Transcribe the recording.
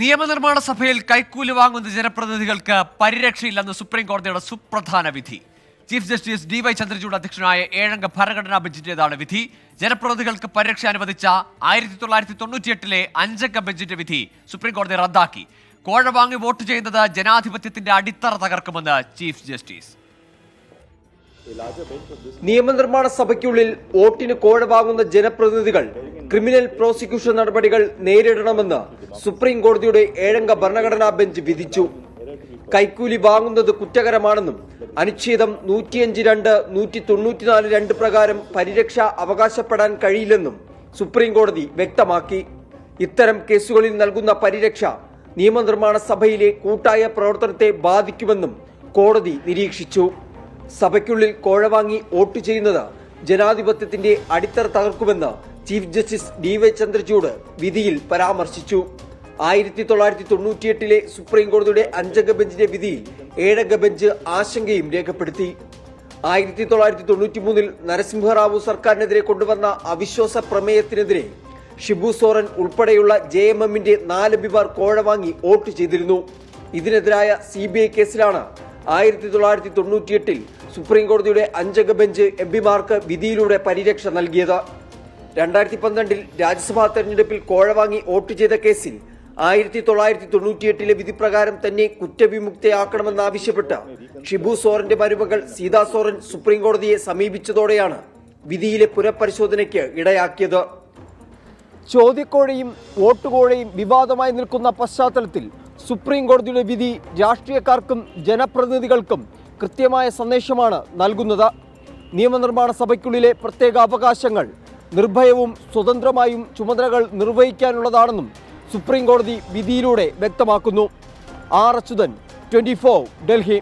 നിയമനിർമ്മാണ സഭയിൽ കൈക്കൂലി വാങ്ങുന്ന ജനപ്രതിനിധികൾക്ക് പരിരക്ഷയില്ലെന്ന് സുപ്രീം കോടതിയുടെ സുപ്രധാന വിധി. Chief justice D Y Chandrachud അധ്യക്ഷനായ ഏഴംഗ ഭരണഘടനാ ബെഞ്ചിന്റേതാണ് വിധി. ജനപ്രതിനിധികൾക്ക് പരിരക്ഷ അനുവദിച്ച ആയിരത്തി തൊള്ളായിരത്തി തൊണ്ണൂറ്റിയെട്ടിലെ അഞ്ചംഗ ബെഞ്ചിന്റെ വിധി സുപ്രീം കോടതി റദ്ദാക്കി. കോഴ വാങ്ങി വോട്ട് ചെയ്യുന്നത് ജനാധിപത്യത്തിന്റെ അടിത്തറ തകർക്കുമെന്ന് ചീഫ് ജസ്റ്റിസ്. നിയമനിർമ്മാണ സഭയ്ക്കുള്ളിൽ വോട്ടിന് കോഴ വാങ്ങുന്ന ജനപ്രതിനിധികൾ ക്രിമിനൽ പ്രോസിക്യൂഷൻ നടപടികൾ നേരിടണമെന്ന് സുപ്രീം കോടതിയുടെ ഏഴംഗ ഭരണഘടനാ ബെഞ്ച് വിധിച്ചു. കൈക്കൂലി വാങ്ങുന്നത് കുറ്റകരമാണെന്നും അനുച്ഛേദം നൂറ്റിയഞ്ച് രണ്ട് നൂറ്റി തൊണ്ണൂറ്റിനാല് രണ്ട് പ്രകാരം പരിരക്ഷ അവകാശപ്പെടാൻ കഴിയില്ലെന്നും സുപ്രീം കോടതി വ്യക്തമാക്കി. ഇത്തരം കേസുകളിൽ നൽകുന്ന പരിരക്ഷ നിയമനിർമ്മാണ സഭയിലെ കൂട്ടായ പ്രവർത്തനത്തെ ബാധിക്കുമെന്നും കോടതി നിരീക്ഷിച്ചു. സഭയ്ക്കുള്ളിൽ കോഴവാങ്ങി വോട്ട് ചെയ്യുന്നത് ജനാധിപത്യത്തിന്റെ അടിത്തറ തകർക്കുമെന്ന് chief justice D Y Chandrachud വിധിയിൽ പരാമർശിച്ചു. ആയിരത്തി തൊള്ളായിരത്തി തൊണ്ണൂറ്റിയെട്ടിലെ സുപ്രീം കോടതിയുടെ അഞ്ചംഗ ബെഞ്ചിന്റെ വിധിയിൽ ഏഴംഗ ബെഞ്ച് ആശങ്കയും രേഖപ്പെടുത്തി. ആയിരത്തി തൊള്ളായിരത്തി തൊണ്ണൂറ്റി മൂന്നിൽ നരസിംഹറാവു സർക്കാരിനെതിരെ കൊണ്ടുവന്ന അവിശ്വാസ പ്രമേയത്തിനെതിരെ ഷിബു സോറൻ ഉൾപ്പെടെയുള്ള ജെ എം എമ്മിന്റെ നാല് പിമാർ കോഴ വാങ്ങി വോട്ട് ചെയ്തിരുന്നു. ഇതിനെതിരായ സി ബി ഐ കേസിലാണ് ആയിരത്തി തൊള്ളായിരത്തി തൊണ്ണൂറ്റിയെട്ടിൽ സുപ്രീം കോടതിയുടെ അഞ്ചംഗ ബെഞ്ച് എം പിമാർക്ക് വിധിയിലൂടെ പരിരക്ഷ നൽകിയത്. രണ്ടായിരത്തി പന്ത്രണ്ടിൽ രാജ്യസഭാ തെരഞ്ഞെടുപ്പിൽ കോഴ വാങ്ങി വോട്ട് ചെയ്ത കേസിൽ ആയിരത്തി തൊള്ളായിരത്തി തൊണ്ണൂറ്റിയെട്ടിലെ വിധിപ്രകാരം തന്നെ കുറ്റവിമുക്തയാക്കണമെന്നാവശ്യപ്പെട്ട് ഷിബു സോറന്റെ മരുമകൾ സീതാ സോറൻ സുപ്രീം കോടതിയെ സമീപിച്ചതോടെയാണ് വിധിയിലെ പുനഃപരിശോധനയ്ക്ക് ഇടയാക്കിയത്. ചോദ്യക്കോഴയും വോട്ടുകോഴയും വിവാദമായി നിൽക്കുന്ന പശ്ചാത്തലത്തിൽ സുപ്രീം കോടതിയുടെ വിധി രാഷ്ട്രീയക്കാർക്കും ജനപ്രതിനിധികൾക്കും കൃത്യമായ സന്ദേശമാണ് നൽകുന്നത്. നിയമനിർമ്മാണ സഭയ്ക്കുള്ളിലെ പ്രത്യേക അവകാശങ്ങൾ നിർഭയവും സ്വതന്ത്രമായും ചുമതലകൾ നിർവഹിക്കാനുള്ളതാണെന്നും സുപ്രീം കോടതി വിധിയിലൂടെ വ്യക്തമാക്കുന്നു. ആർ. അച്യുതൻ ട്വന്റി ഡൽഹി.